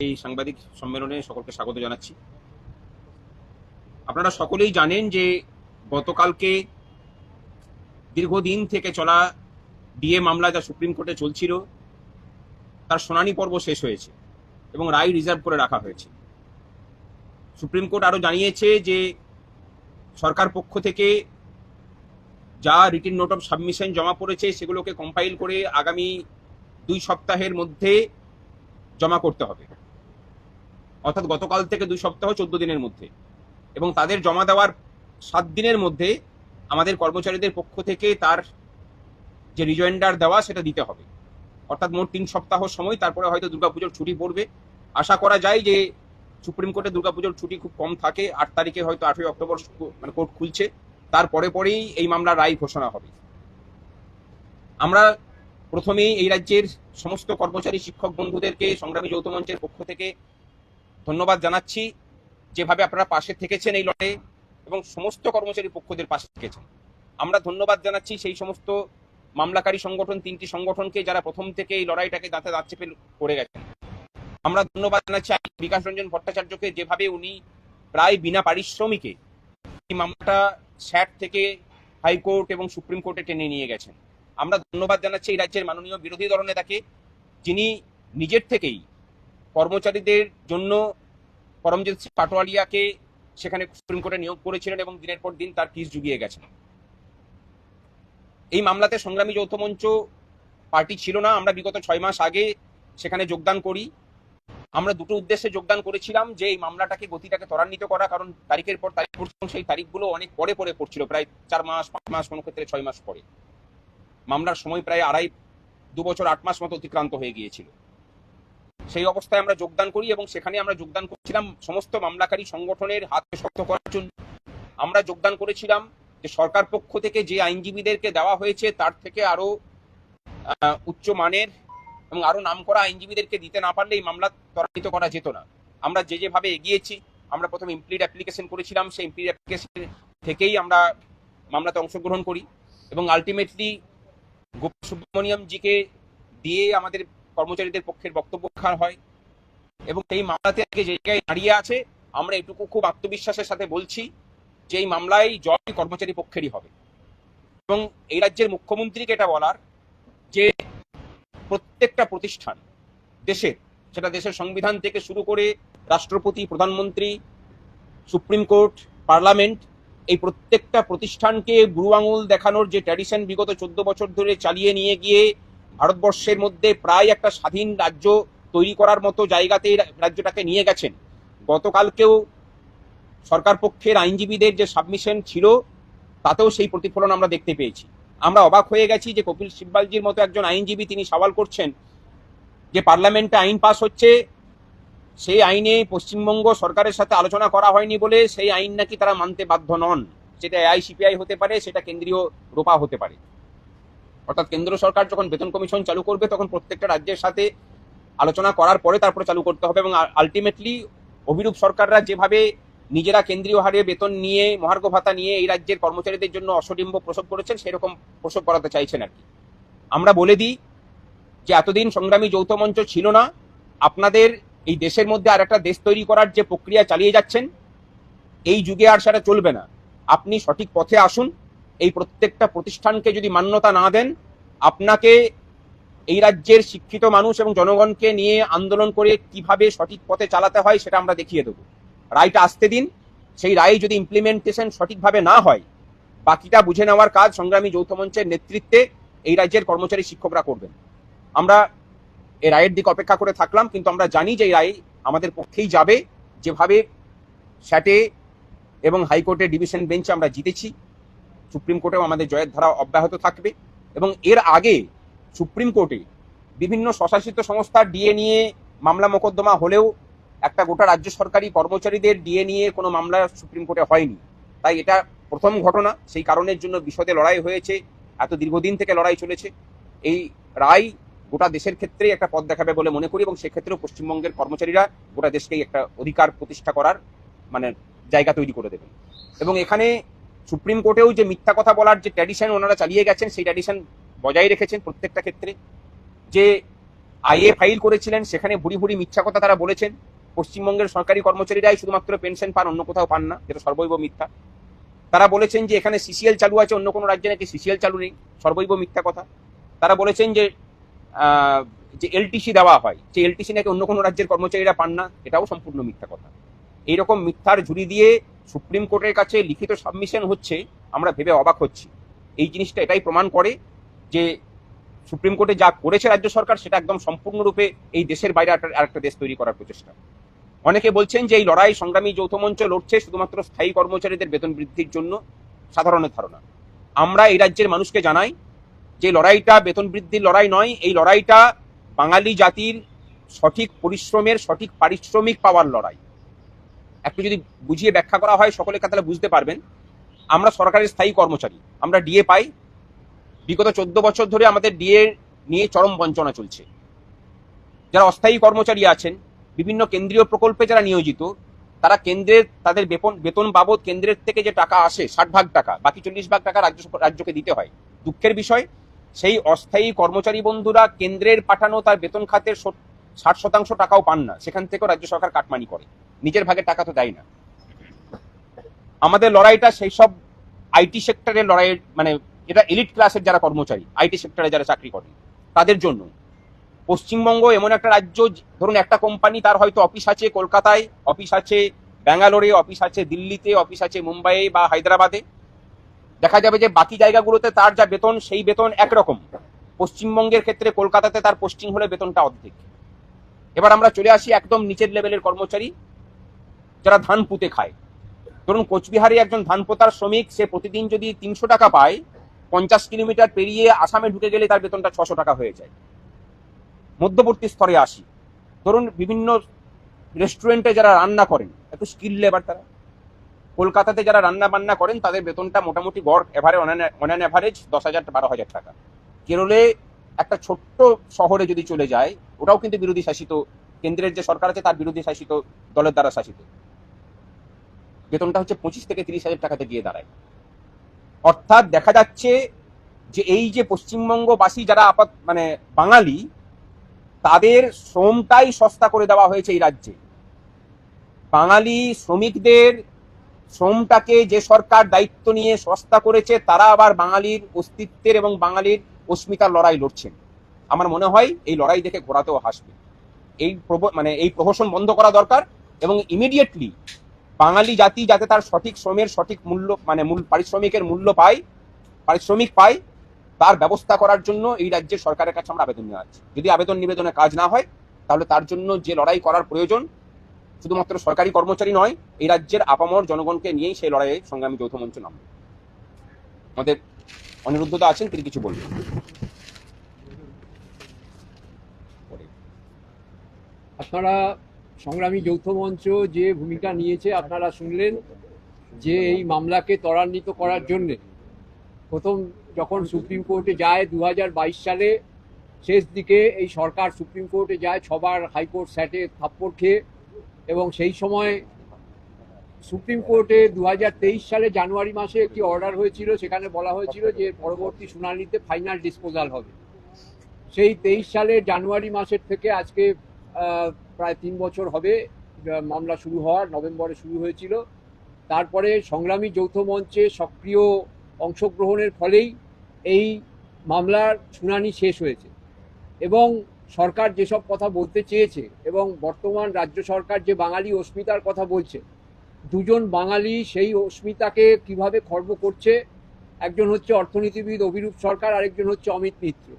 এই সাংবাদিক সম্মেলনে সকলকে স্বাগত জানাচ্ছি। আপনারা সকলেই জানেন যে গতকালকে দীর্ঘদিন থেকে চলা ডিএ মামলা যা সুপ্রিম কোর্টে চলছিল, তার শুনানি পর্ব শেষ হয়েছে এবং রায় রিজার্ভ করে রাখা হয়েছে। সুপ্রিম কোর্ট আরও জানিয়েছে যে সরকার পক্ষ থেকে যা রিটিন নোট অফ সাবমিশন জমা পড়েছে সেগুলোকে কম্পাইল করে আগামী দুই সপ্তাহের মধ্যে জমা করতে হবে। অর্থাৎ গতকাল থেকে দুই সপ্তাহ চোদ্দ দিনের মধ্যে। এবং তাদের জমা দেওয়ার সাত দিনের মধ্যে আমাদের কর্মচারীদের পক্ষ থেকে তার যে রিজয়েন্ডার দেওয়া সেটা দিতে হবে। অর্থাৎ মোট তিন সপ্তাহ সময়, তারপরে হয়তো দুর্গাপুজোর ছুটি পড়বে। আশা করা যায় যে সুপ্রিম কোর্টে দুর্গাপুজোর ছুটি খুব কম থাকে, আট তারিখে হয়তো আঠই অক্টোবর মানে কোর্ট খুলছে। তারপরে পরেই এই মামলার রায় ঘোষণা হবে। আমরা প্রথমেই এই রাজ্যের সমস্ত কর্মচারী, শিক্ষক বন্ধুদেরকে, সংগ্রামী যৌথ মঞ্চের পক্ষ থেকে ধন্যবাদ জানাচ্ছি যেভাবে আপনারা পাশে থেকেছেন এই লড়াইয়ে এবং সমস্ত কর্মচারী পক্ষদের পাশে থেকেছেন। আমরা ধন্যবাদ জানাচ্ছি সেই সমস্ত মামলাকারী সংগঠন, তিনটি সংগঠনকে যারা প্রথম থেকে এই লড়াইটাকে দাঁতে দাঁত চেপে করে গেছেন। আমরা ধন্যবাদ জানাচ্ছি বিকাশ রঞ্জন ভট্টাচার্যকে যেভাবে উনি প্রায় বিনা পারিশ্রমিকে এই মামলাটা স্যাট থেকে হাইকোর্ট এবং সুপ্রিম কোর্টে টেনে নিয়ে গেছেন। আমরা ধন্যবাদ জানাচ্ছি এই রাজ্যের মাননীয় বিরোধী দলনেতাকে যিনি নিজের থেকেই কর্মচারীদের জন্য পরমজিৎ সিং পাটোয়ারিয়াকে সেখানে সুপ্রিম কোর্টে নিয়োগ করেছিলেন এবং দিনের পর দিন তার কিস জুগিয়ে গেছেন এই মামলাতে সংগ্রামী যৌথ মঞ্চ পার্টি ছিল না। আমরা বিগত ছয় মাস আগে সেখানে যোগদান করি। আমরা দুটো উদ্দেশ্যে যোগদান করেছিলাম যে এই মামলাটাকে, গতিটাকে ত্বরান্বিত করা, কারণ তারিখের পর তারিখ এবং সেই তারিখগুলো অনেক পরে পরে পড়ছিল, প্রায় চার মাস, পাঁচ মাস, কোনো ক্ষেত্রে ছয় মাস পরে। মামলার সময় প্রায় আড়াই, দু বছর, আট মাস মতো অতিক্রান্ত হয়ে গিয়েছিল। সেই অবস্থায় আমরা যোগদান করি এবং সেখানে আমরা যোগদান করছিলাম সমস্ত মামলাকারী সংগঠনের হাতে শক্ত করার জন্য। আমরা যোগদান করেছিলাম যে সরকার পক্ষ থেকে যে আইনজীবীদেরকে দেওয়া হয়েছে তার থেকে আরও উচ্চ মানের এবং আরও নাম করা আইনজীবীদেরকে দিতে না পারলে এই মামলা ত্বরান্বিত করা যেত না। আমরা যে যেভাবে এগিয়েছি, আমরা প্রথমে ইমপ্লিড অ্যাপ্লিকেশন করেছিলাম, সেই ইমপ্লিড অ্যাপ্লিকেশন থেকেই আমরা মামলাতে অংশগ্রহণ করি এবং আলটিমেটলি গোপাল সুব্রমণিয়াম জিকে দিয়ে আমাদের কর্মচারীদের পক্ষের বক্তব্য হয় এবং সেই মামলাতে আজকে যে জায়গায় দাঁড়িয়ে আছে, আমরা এটুকু খুব আত্মবিশ্বাসের সাথে বলছি যে এই মামলায় জয় কর্মচারী পক্ষেরই হবে। এবং এই রাজ্যের মুখ্যমন্ত্রীকে এটা বলার যে প্রত্যেকটা প্রতিষ্ঠান দেশের, সেটা দেশের সংবিধান থেকে শুরু করে রাষ্ট্রপতি, প্রধানমন্ত্রী, সুপ্রিম কোর্ট, পার্লামেন্ট, এই প্রত্যেকটা প্রতিষ্ঠানকে বুড়ো আঙুল দেখানোর যে ট্র্যাডিশন বিগত চোদ্দ বছর ধরে চালিয়ে নিয়ে গিয়ে ভারতবর্ষের মধ্যে প্রায় একটা স্বাধীন রাজ্য তৈরি করার মতো জায়গাতে রাজ্যটাকে নিয়ে গেছেন। গতকালকেও সরকার পক্ষের আইনজীবীদের যে সাবমিশন ছিল, তাতেও সেই প্রতিফলন আমরা দেখতে পেয়েছি। আমরা অবাক হয়ে গেছি যে কপিল সিব্বালজির মতো একজন আইনজীবী তিনি সওয়াল করছেন যে পার্লামেন্টে আইন পাস হচ্ছে, সেই আইনে পশ্চিমবঙ্গ সরকারের সাথে আলোচনা করা হয়নি বলে সেই আইন নাকি তারা মানতে বাধ্য নন। সেটা এআইসিপিআই হতে পারে, সেটা কেন্দ্রীয় রোপা হতে পারে। অর্থাৎ কেন্দ্র সরকার যখন বেতন কমিশন চালু করবে, তখন প্রত্যেকটা রাজ্যের সাথে আলোচনা করার পরে তারপরে চালু করতে হবে এবং আলটিমেটলি অভিরূপ সরকাররা যেভাবে নিজেরা কেন্দ্রীয় হারে বেতন নিয়ে, মহার্ঘ ভাতা নিয়ে এই রাজ্যের কর্মচারীদের জন্য অসডিম্ব প্রসব করেছেন, সেরকম প্রসব করাতে চাইছেন আর কি। আমরা বলে দিই যে এতদিন সংগ্রামী যৌথ মঞ্চ ছিল না, আপনাদের এই দেশের মধ্যে আর একটা দেশ তৈরি করার যে প্রক্রিয়া চালিয়ে যাচ্ছেন, এই যুগে আর সেটা চলবে না। আপনি সঠিক পথে আসুন এই প্রত্যেকটা প্রতিষ্ঠানকে যদি মান্যতা না দেন, আপনাকে এই রাজ্যের শিক্ষিত মানুষ এবং জনগণকে নিয়ে আন্দোলন করে কীভাবে সঠিক পথে চালাতে হয় সেটা আমরা দেখিয়ে দেবো। রায়টা আসতে দিন। সেই রায় যদি ইমপ্লিমেন্টেশন সঠিকভাবে না হয়, বাকিটা বুঝে নেওয়ার কাজ সংগ্রামী যৌথ মঞ্চের নেতৃত্বে এই রাজ্যের কর্মচারী শিক্ষকরা করবেন। আমরা এই রায়ের দিকে অপেক্ষা করে থাকলাম, কিন্তু আমরা জানি যে এই রায় আমাদের পক্ষেই যাবে। যেভাবে স্যাটে এবং হাইকোর্টের ডিভিশন বেঞ্চে আমরা জিতেছি। সুপ্রিম কোর্টেও আমাদের জয়ের ধারা অব্যাহত থাকবে এবং এর আগে সুপ্রিম কোর্টে বিভিন্ন স্বশাসিত সংস্থার ডিএ নিয়ে মামলা মোকদ্দমা হলেও একটা গোটা রাজ্য সরকারি কর্মচারীদের ডিএ নিয়ে কোনো মামলা সুপ্রিম কোর্টে হয়নি। তাই এটা প্রথম ঘটনা। সেই কারণের জন্য বিশদে লড়াই হয়েছে। এত দীর্ঘদিন থেকে লড়াই চলেছে। এই রায় গোটা দেশের ক্ষেত্রেই একটা পথ দেখাবে বলে মনে করি এবং সেক্ষেত্রেও পশ্চিমবঙ্গের কর্মচারীরা গোটা দেশকেই একটা অধিকার প্রতিষ্ঠা করার মানে জায়গা তৈরি করে দেবেন। এবং এখানে সুপ্রিম কোর্টেও যে মিথ্যা কথা বলার যে ট্র্যাডিশন ওনারা চালিয়ে গেছেন, সেই ট্র্যাডিশন বজায় রেখেছেন প্রত্যেকটা ক্ষেত্রে। যে আইএ ফাইল করেছিলেন, সেখানে ভুড়ি ভুড়ি মিথ্যা কথা তারা বলেছেন। পশ্চিমবঙ্গের সরকারি কর্মচারীরাই শুধুমাত্র পেনশন পান, অন্য কোথাও পান না, যেটা সর্বৈব মিথ্যা। তারা বলেছেন যে এখানে সিসিএল চালু আছে, অন্য কোনো রাজ্যে নাকি সিসিএল চালু নেই, সর্বৈব মিথ্যা কথা। তারা বলেছেন যে যে এলটিসি দেওয়া হয়, যে এলটিসি নাকি অন্য কোনো রাজ্যের কর্মচারীরা পান না, এটাও সম্পূর্ণ মিথ্যা কথা। এইরকম মিথ্যার ঝুড়ি দিয়ে সুপ্রিম কোর্টের কাছে লিখিত সাবমিশন হচ্ছে, আমরা ভেবে অবাক হচ্ছি। এই জিনিসটা এটাই প্রমাণ করে যে সুপ্রিম কোর্টে যা করেছে রাজ্য সরকার, সেটা একদম সম্পূর্ণরূপে এই দেশের বাইরে আরেকটা দেশ তৈরি করার প্রচেষ্টা। অনেকে বলছেন যে এই লড়াই সংগ্রামী যৌথ মঞ্চ লড়ছে শুধুমাত্র স্থায়ী কর্মচারীদের বেতন বৃদ্ধির জন্য। সাধারণের ধারণা। আমরা এই রাজ্যের মানুষকে জানাই যে লড়াইটা বেতন বৃদ্ধির লড়াই নয়, এই লড়াইটা বাঙালি জাতির সঠিক পরিশ্রমের, সঠিক পারিশ্রমিক পাওয়ার লড়াই। একটু যদি বুঝিয়ে ব্যাখ্যা করা হয়, সকলে তাহলে বুঝতে পারবেন। আমরা সরকারের স্থায়ী কর্মচারী। আমরা ডিএ পাই। বিগত চোদ্দ বছর ধরে আমাদের ডিএ নিয়ে চরম বঞ্চনা চলছে। যারা অস্থায়ী কর্মচারী আছেন, বিভিন্ন কেন্দ্রীয় প্রকল্পে যারা নিয়োজিত, তারা কেন্দ্রের, তাদের বেতন বেতন বাবদ কেন্দ্রের থেকে যে টাকা আসে, ষাট ভাগ টাকা, বাকি চল্লিশ ভাগ টাকা রাজ্য রাজ্যকে দিতে হয়। দুঃখের বিষয়, সেই অস্থায়ী কর্মচারী বন্ধুরা কেন্দ্রের পাঠানো তার বেতন খাতের ষাট শতাংশ টাকাও পান না। সেখান থেকেও রাজ্য সরকার কাটমানি করে। নিজের ভাগে টাকা তো দেয় না। আমাদের লড়াইটা সেই সব আইটি সেক্টরের লড়াইয়ের মানে এটা এলিট ক্লাসের যারা কর্মচারী আইটি সেক্টরে যারা চাকরি করে, তাদের জন্য। পশ্চিমবঙ্গ এমন একটা রাজ্য, ধরুন একটা কোম্পানি, তার হয়তো অফিস আছে কলকাতায়, অফিস আছে ব্যাঙ্গালোরে, অফিস আছে দিল্লিতে, অফিস আছে মুম্বাইয়ে বা হায়দ্রাবাদে। দেখা যাবে যে বাকি জায়গাগুলোতে তার যা বেতন, সেই বেতন একরকম। পশ্চিমবঙ্গের ক্ষেত্রে কলকাতাতে তার পোস্টিং হলে বেতনটা অর্ধেক। এবার আমরা চলে আসি একদম নিচের লেভেলের কর্মচারী যারা ধান পুঁতে খায়। ধরুন, কোচবিহারে একজন ধান পোতার শ্রমিক, সে প্রতিদিন যদি তিনশো টাকা পায়, পঞ্চাশ কিলোমিটার পেরিয়ে আসামে ঢুকে গেলে তার বেতনটা ছশো টাকা হয়ে যায়। মধ্যবর্তী স্তরে আসি। ধরুন, বিভিন্ন রেস্টুরেন্টে যারা রান্না করেন একটু স্কিল লেবার তারা। কলকাতাতে যারা রান্না বান্না করেন, তাদের বেতনটা মোটামুটি গড় এভারে অন অ্যান অ্যাভারেজ দশ হাজার, বারো হাজার টাকা। কেরলে একটা ছোট্ট শহরে যদি চলে যায়, ওটাও কিন্তু বিরোধী শাসিত কেন্দ্রের যে সরকার আছে, তার বিরোধী শাসিত দলের দ্বারা শাসিত। বেতনটা হচ্ছে পঁচিশ থেকে তিরিশ হাজার টাকাতে গিয়ে দাঁড়ায়। অর্থাৎ দেখা যাচ্ছে যে এই যে পশ্চিমবঙ্গবাসী যারা আপাত মানে বাঙালি, তাদের শ্রমটাই সস্তা করে দেওয়া হয়েছে এই রাজ্যে। বাঙালি শ্রমিকদের শ্রমটাকে যে সরকার দায়িত্ব নিয়ে সস্তা করেছে, তারা আবার বাঙালির অস্তিত্বের এবং বাঙালির অস্মিতার লড়াই লড়ছেন। আমার মনে হয় এই লড়াই দেখে ঘোরাতেও হাসবে। এই মানে এই প্রহসন বন্ধ করা দরকার এবং ইমিডিয়েটলি বাঙালি জাতি যাতে তার সঠিক শ্রমের সঠিক মূল্য মানে মূল পারিশ্রমিকের মূল্য পায়, পারিশ্রমিক পায়, তার ব্যবস্থা করার জন্য এই রাজ্যের সরকারের কাছে আমরা আবেদন নেওয়া জানাচ্ছি যদি আবেদন নিবেদনে কাজ না হয়, তাহলে তার জন্য যে লড়াই করার প্রয়োজন, শুধুমাত্র সরকারি কর্মচারী নয়, এই রাজ্যের আপামর জনগণকে নিয়েই সেই লড়াইয়ে সংগ্রামী যৌথ মঞ্চ নামবে। আমাদের অনিরুদ্ধতা আছেন, তিনি কিছু বলবেন। আপনারা সংগ্রামী যৌথ মঞ্চ যে ভূমিকা নিয়েছে, আপনারা শুনলেন যে এই মামলাকে ত্বরান্বিত করার জন্য প্রথম যখন সুপ্রিম কোর্টে যায় দু হাজার বাইশ সালে, শেষ দিকে এই সরকার সুপ্রিম কোর্টে যায়, ছবার হাইকোর্ট স্যাটে থাপ্পড় খেয়ে এবং সেই সময় সুপ্রিম কোর্টে দু হাজার তেইশ সালে জানুয়ারি মাসে একটি অর্ডার হয়েছিল, সেখানে বলা হয়েছিল যে পরবর্তী শুনানিতে ফাইনাল ডিসপোজাল হবে। সেই তেইশ সালের জানুয়ারি মাসের থেকে আজকে প্রায় তিন বছর হবে মামলা শুরু হওয়ার, নভেম্বরে শুরু হয়েছিল। তারপরে সংগ্রামী যৌথ মঞ্চে সক্রিয় অংশগ্রহণের ফলেই এই মামলার শুনানি শেষ হয়েছে। এবং সরকার যেসব কথা বলতে চেয়েছে এবং বর্তমান রাজ্য সরকার যে বাঙালি অস্মিতার কথা বলছে দুজন বাঙালি সেই অস্মিতাকে কীভাবে খর্ব করছে? একজন হচ্ছে অর্থনীতিবিদ অভিরূপ সরকার, আরেকজন হচ্ছে অমিত মিত্র।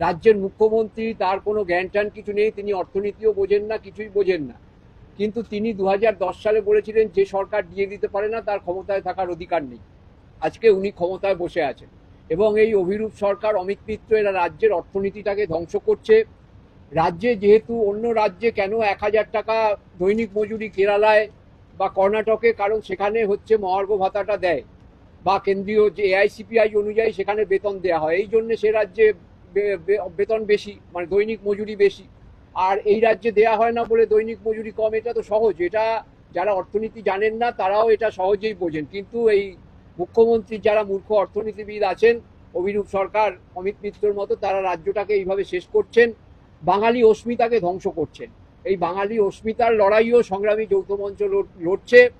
রাজ্যের মুখ্যমন্ত্রী, তার কোনো জ্ঞান ট্যান কিছু নেই, তিনি অর্থনীতিও বোঝেন না, কিছুই বোঝেন না। কিন্তু তিনি দু হাজার দশ সালে বলেছিলেন, যে সরকার দিয়ে দিতে পারে না, তার ক্ষমতায় থাকার অধিকার নেই। আজকে উনি ক্ষমতায় বসে আছেন। এবং এই অভিরূপ সরকার, অমিত মিত্র, এরা রাজ্যের অর্থনীতিটাকে ধ্বংস করছে। রাজ্যে যেহেতু অন্য রাজ্যে কেন এক হাজার টাকা দৈনিক মজুরি কেরালায় বা কর্ণাটকে, কারণ সেখানে হচ্ছে মহার্ঘ ভাতাটা দেয় বা কেন্দ্রীয় যে এআইসিপিআই অনুযায়ী সেখানে বেতন দেওয়া হয়। এই জন্য সে রাজ্যে বেতন বেশি মানে দৈনিক মজুরি বেশি। আর এই রাজ্যে দেয়া হয় না বলে দৈনিক মজুরি কম, এটা তো সহজ। এটা যারা অর্থনীতি জানেন না, তারাও এটা সহজেই বোঝেন। কিন্তু এই মুখ্যমন্ত্রী যারা মূর্খ অর্থনীতিবিদ আছেন, অভিরূপ সরকার, অমিত মিত্রর মতো, তারা রাজ্যটাকে এইভাবে শেষ করছেন। বাঙালি অস্মিতাকে ধ্বংস করছেন। এই বাঙালি অস্মিতার লড়াইও সংগ্রামী যৌথ মঞ্চ লড়- লড়ছে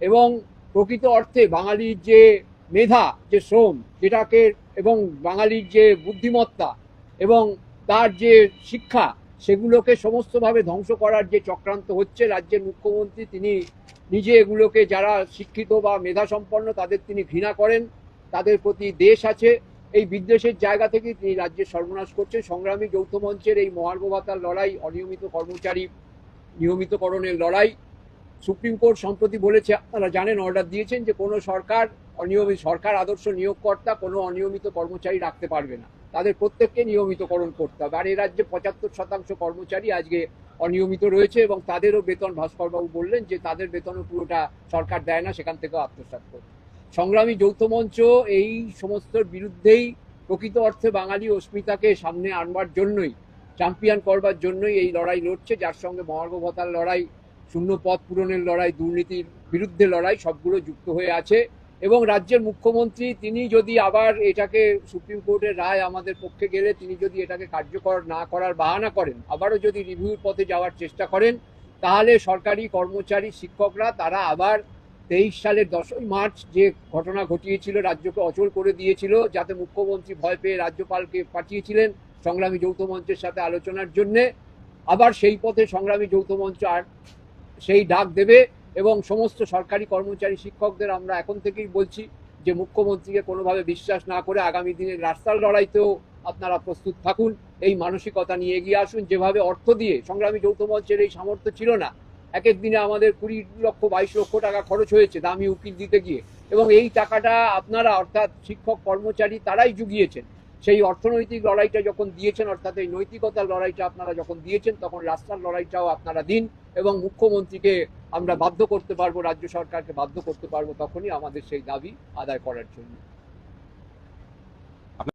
এবং প্রকৃত অর্থে বাঙালির যে মেধা, যে শ্রম, যেটাকে এবং বাঙালির যে বুদ্ধিমত্তা এবং তার যে শিক্ষা, সেগুলোকে সমস্তভাবে ধ্বংস করার যে চক্রান্ত হচ্ছে রাজ্যের মুখ্যমন্ত্রী, তিনি নিজে এগুলোকে যারা শিক্ষিত বা মেধা সম্পন্ন তাদের তিনি ঘৃণা করেন। তাদের প্রতি দেশ আছে। এই বিদ্বেষের জায়গা থেকে তিনি রাজ্যের সর্বনাশ করছেন। সংগ্রামী যৌথ মঞ্চের এই মহার্ঘ ভাতার লড়াই, অনিয়মিত কর্মচারী নিয়মিতকরণের লড়াই, সুপ্রিম কোর্ট সম্প্রতি বলেছে, আপনারা জানেন, অর্ডার দিয়েছেন যে কোনো সরকার, অনিয়মিত সরকার, আদর্শ নিয়োগকর্তা কোনো অনিয়মিত কর্মচারী রাখতে পারবে না। তাদের প্রত্যেককে নিয়মিতকরণ করতে হবে। আর এই রাজ্যে পঁচাত্তর শতাংশ কর্মচারী আজকে অনিয়মিত রয়েছে এবং তাদেরও বেতন ভাস্করবাবু বললেন যে তাদের বেতনও পুরোটা সরকার দেয় না, সেখান থেকেও আত্মসাৎ করবে সংগ্রামী যৌথ মঞ্চ এই সমস্তর বিরুদ্ধেই প্রকৃত অর্থে বাঙালি অস্মিতাকে সামনে আনবার জন্যই চ্যাম্পিয়ন করবার জন্যই এই লড়াই লড়ছে। যার সঙ্গে মহার্ঘ ভাতার লড়াই, শূন্য পথ পূরণের লড়াই, দুর্নীতির বিরুদ্ধে লড়াই, সবগুলো যুক্ত হয়ে আছে। এবং রাজ্যের মুখ্যমন্ত্রী, তিনি যদি আবার এটাকে সুপ্রিম কোর্টের রায় আমাদের পক্ষে গেলে, তিনি যদি এটাকে কার্যকর না করার বাহানা করেন, আবারও যদি রিভিউর পথে যাওয়ার চেষ্টা করেন, তাহলে সরকারি কর্মচারী, শিক্ষকরা, তারা আবার তেইশ সালের দশই মার্চ যে ঘটনা ঘটিয়েছিল, রাজ্যকে অচল করে দিয়েছিল, যাতে মুখ্যমন্ত্রী ভয় পেয়ে রাজ্যপালকে পাঠিয়েছিলেন সংগ্রামী যৌথ মঞ্চের সাথে আলোচনার জন্যে। আবার সেই পথে সংগ্রামী যৌথ মঞ্চ আর সেই ডাক দেবে এবং সমস্ত সরকারি কর্মচারী শিক্ষকদের আমরা এখন থেকেই বলছি যে মুখ্যমন্ত্রীকে কোনোভাবে বিশ্বাস না করে আগামী দিনে রাস্তার লড়াইতেও আপনারা প্রস্তুত থাকুন। এই মানসিকতা নিয়ে এগিয়ে আসুন। যেভাবে অর্থ দিয়ে সংগ্রামী যৌথ মঞ্চের এই সামর্থ্য ছিল না এক এক দিনে আমাদের কুড়ি লক্ষ, বাইশ লক্ষ টাকা খরচ হয়েছে দামি উকিল দিতে গিয়ে। এবং এই টাকাটা আপনারা, অর্থাৎ শিক্ষক, কর্মচারী তারাই জুগিয়েছেন। সেই অর্থনৈতিক লড়াইটা যখন দিয়েছেন, অর্থাৎ এই নৈতিকতার লড়াইটা আপনারা যখন দিয়েছেন, তখন রাস্তার লড়াইটাও আপনারা দিন এবং মুখ্যমন্ত্রীকে আমরা বাধ্য করতে পারব, রাজ্য সরকারকে বাধ্য করতে পারব, তখনই আমাদের সেই দাবি আদায় করার জন্য।